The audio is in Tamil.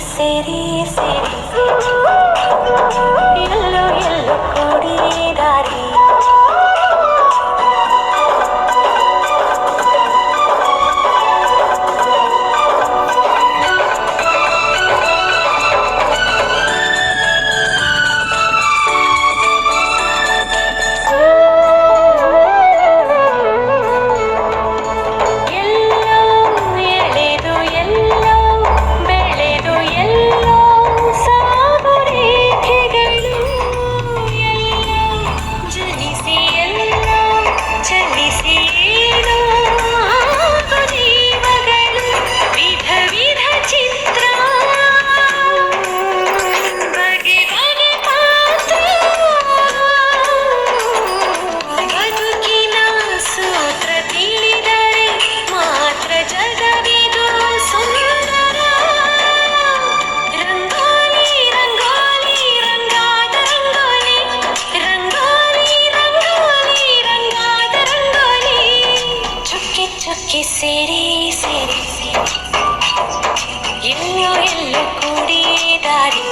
city, city. ಸಿರಿ ಸಿರಿ ಸಿರಿ ಎಲ್ಲೂ ಎಲ್ಲೂ ಕೂಡಿ ದಾರಿ